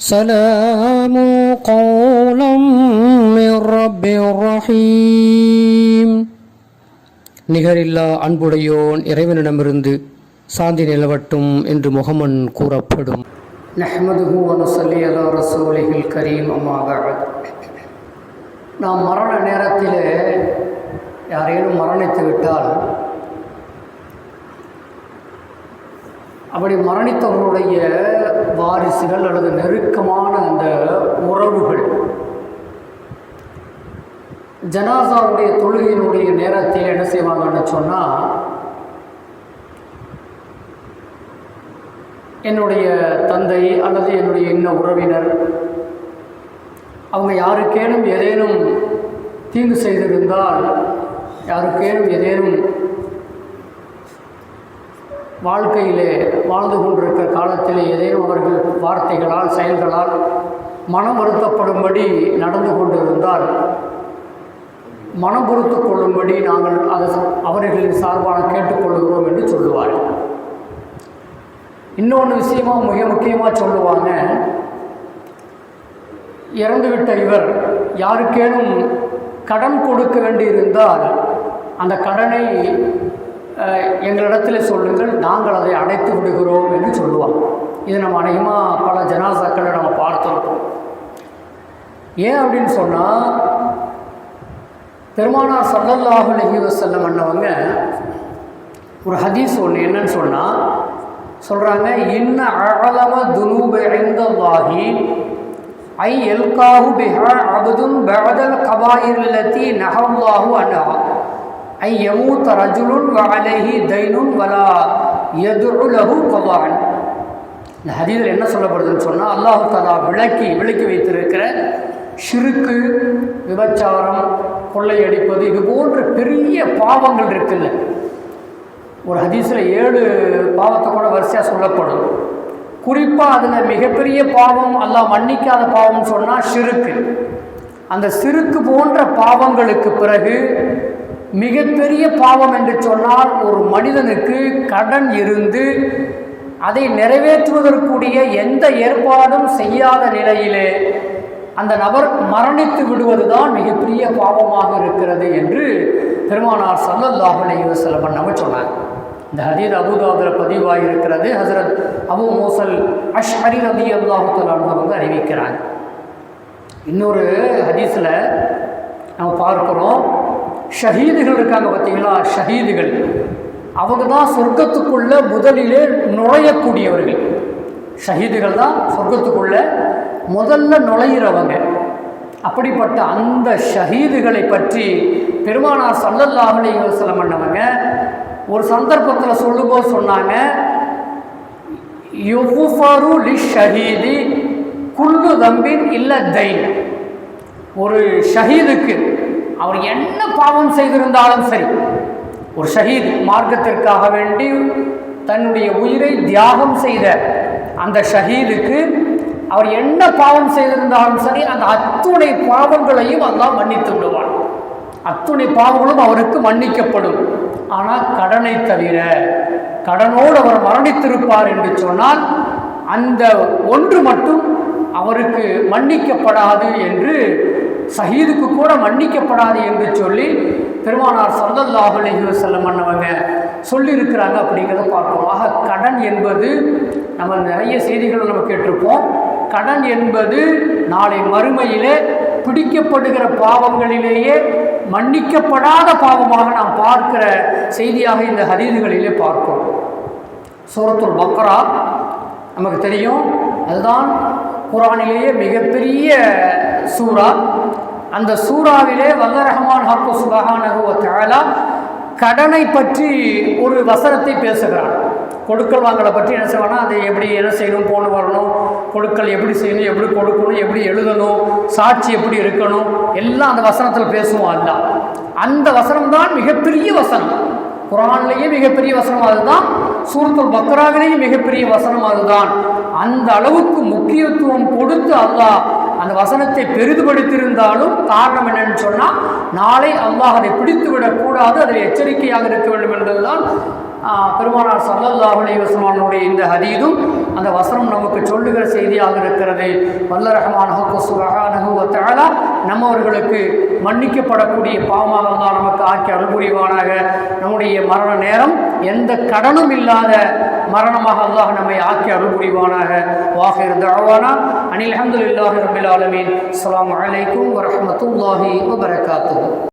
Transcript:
سلام قولا من رب رحيم நிகரில்லா அன்புடையோன் இறைவனிடமிருந்து சாந்தி நிலவட்டும் என்று முகமன் கூறப்படும் நஹ்மதுஹு வனுசல்லி அலா ரசூலிஹில் கரீம் அம்மா பஅத். நாம் மரண நேரத்தில் யாரேனும் மரணித்து விட்டால் அப்படி மரணித்தவர்களுடைய வாரிசுகள் அல்லது நெருக்கமான அந்த உறவுகள். ஜனாசாவுடைய தொழுகையினுடைய நேரத்தில் என்ன செய்வாங்கன்னு சொன்னால் என்னுடைய தந்தை அல்லது என்னுடைய இன்ன உறவினர் அவங்க யாருக்கேனும் ஏதேனும் தீங்கு செய்திருந்தால் யாருக்கேனும் ஏதேனும் வாழ்க்கையிலே வாழ்ந்து கொண்டிருக்கிற காலத்தில் ஏதேனும் அவர்கள் வார்த்தைகளால் செயல்களால் மனம் வருத்தப்படும்படி நடந்து கொண்டிருந்தால் மனம் பொறுத்து கொள்ளும்படி நாங்கள் அதை அவர்களின் சார்பான கேட்டுக்கொள்கிறோம் என்று சொல்லுவார் இன்னொன்று விஷயமா மிக முக்கியமாக சொல்லுவாங்க. இறந்துவிட்ட இவர் யாருக்கேனும் கடன் கொடுக்க வேண்டியிருந்தால் அந்த கடனை எங்களிடத்தில் சொல்லுங்கள் நாங்கள் அதை அடைத்து விடுகிறோம் என்று சொல்லுவாங்க இது நம்ம அநேகமாக பல ஜனாசாக்களை நம்ம பார்த்துருக்கோம் ஏன் அப்படின்னு சொன்னால் பெருமானார் சல்லல்லாஹு அலைஹி வஸல்லம் பண்ணவங்க ஒரு ஹதீஸ் ஒன்று என்னன்னு சொன்னால் சொல்கிறாங்க இன்ன அழலம துனூப ஐ எல்காஹு பிஹா அபுதும் பகதல் கபாயிர் கபாயில்லத்தி நஹல்லாஹு அன்ஹா. ஐ யமூத்த ரஜுலுன் வஅலைஹி தைனுன் வலா யதுஉ லஹு இந்த ஹதீஸில் என்ன சொல்லப்படுதுன்னு சொன்னால் அல்லாஹு தாலா விளக்கி விளக்கி வைத்திருக்கிற ஷிருக்கு விபச்சாரம் கொள்ளையடிப்பது இது போன்ற பெரிய பாவங்கள் இருக்குல்ல. ஒரு ஹதீஸில் ஏழு பாவத்தை கூட வரிசையாக சொல்லப்படும். குறிப்பாக அதில் மிகப்பெரிய பாவம் அல்லாஹ் மன்னிக்காத பாவம்னு சொன்னால் ஷிருக்கு அந்த சிறுக்கு போன்ற பாவங்களுக்கு பிறகு மிகப்பெரிய பாவம் என்று சொன்னால் ஒரு மனிதனுக்கு கடன் இருந்து அதை நிறைவேற்றுவதற்குரிய எந்த ஏற்பாடும் செய்யாத நிலையிலே அந்த நபர் மரணித்து விடுவதுதான் மிகப்பெரிய பாவமாக இருக்கிறது என்று பெருமானார் சல்லல்லாஹு அலைஹி நம்ம சொன்னார். இந்த ஹதீர் அபுதாபில் பதிவாகியிருக்கிறது ஹசரத் அபு மோசல் அஷ்ஹரி ரதி அல்லாஹு வந்து அறிவிக்கிறாங்க இன்னொரு ஹதீஸில் நம்ம பார்க்குறோம். ஷஹீதுகள் இருக்காங்க பார்த்தீங்களா? ஷஹீதுகள். அவங்க தான் சொர்க்கத்துக்குள்ள முதலிலே நுழையக்கூடியவர்கள். ஷஹீதுகள் தான் சொர்க்கத்துக்குள்ள முதல்ல நுழையிறவங்க. அப்படிப்பட்ட அந்த ஷஹீதுகளை பற்றி பெருமானார் சல்லல்லாஹு அலைஹி வஸல்லம் பண்ணவங்க ஒரு சந்தர்ப்பத்தில் சொல்லும்போது சொன்னாங்க யுஃபரு லி ஷஹீதி குல்லு தம்பின் இல்லை தைன். ஒரு ஷஹீதுக்கு அவர் என்ன பாவம் செய்திருந்தாலும் சரி ஒரு ஷஹீத் மார்க்கத்திற்காக வேண்டி தன்னுடைய உயிரை தியாகம் செய்த அந்த ஷஹீதுக்கு அவர் என்ன பாவம் செய்திருந்தாலும் சரி அந்த அத்துணை பாவங்களையும் அல்லாஹ் மன்னித்து விடுவான். அத்துணை பாவங்களும் அவருக்கு மன்னிக்கப்படும். ஆனால் கடனை தவிர கடனோடு அவர் மரணித்திருப்பார் என்று சொன்னால் அந்த ஒன்று மட்டும் அவருக்கு மன்னிக்கப்படாது என்று சஹீதுக்கு கூட மன்னிக்கப்படாது என்று சொல்லி பெருமானார் சல்லல்லாஹு அலைஹி வஸல்லம் அண்ணவங்க சொல்லியிருக்கிறாங்க அப்படிங்கிறத பார்ப்போம். ஆக கடன் என்பது நம்ம நிறைய செய்திகளை நம்ம கேட்டிருப்போம். கடன் என்பது நாளை மறுமையிலே பிடிக்கப்படுகிற பாவங்களிலேயே மன்னிக்கப்படாத பாவமாக நாம் பார்க்கிற செய்தியாக இந்த ஹதீதுகளிலே பார்க்கிறோம். சூரத்துல் பக்ரா நமக்கு தெரியும். அதுதான் குரானிலேயே மிகப்பெரிய சூரா அந்த சூறாவிலே வல்ல ரஹ்மான் ஹக்கு சுபஹானஹு தஆலா கடனை பற்றி ஒரு வசனத்தை பேசுகிறான். கொடுக்கல் வாங்கலை பற்றி என்ன செய்வானா அதை எப்படி என்ன செய்யணும் போன வரணும் கொடுக்கல் எப்படி செய்யணும் எப்படி கொடுக்கணும் எப்படி எழுதணும் சாட்சி எப்படி இருக்கணும் எல்லாம் அந்த வசனத்தில் பேசுவோம் அல்ல அந்த வசனம் தான் மிகப்பெரிய வசனம். குரான்லேயே மிகப்பெரிய வசனம் அதுதான் சூரத்துல் பக்ராவிலேயும் மிகப்பெரிய வசனம் அதுதான். அந்த அளவுக்கு முக்கியத்துவம் கொடுத்து அல்லாஹ் அந்த வசனத்தை பெரிதுபடுத்தியிருந்தாலும் காரணம் என்னன்னு சொன்னால் நாளை அல்லாஹ் அதை பிடித்து விடக்கூடாது அதில் எச்சரிக்கையாக இருக்க வேண்டும் என்பதுதான் பெருமானார் சல்லல்லாஹு வசமானுடைய இந்த ஹதீதும் அந்த வசனம் நமக்கு சொல்லுகிற செய்தியாக இருக்கிறது. வல்ல ரஹ்மான் சுபஹானஹு நம்மவர்களுக்கு மன்னிக்கப்படக்கூடிய பாவமாக தான் நமக்கு ஆக்கி அருள்புரிவானாக. நம்முடைய மரண நேரம் எந்த கடனும் இல்லாத மரணமாக அல்லாஹ் நம்மை ஆக்கி அருள்புரிவானாக. வாஹிர் தஅவானா. அனில் அல்ஹம்துலில்லாஹி ரபில் ஆலமீன். அஸ்ஸலாமு வலைக்கம் வரமத்துல்லாஹி வபரகாத்து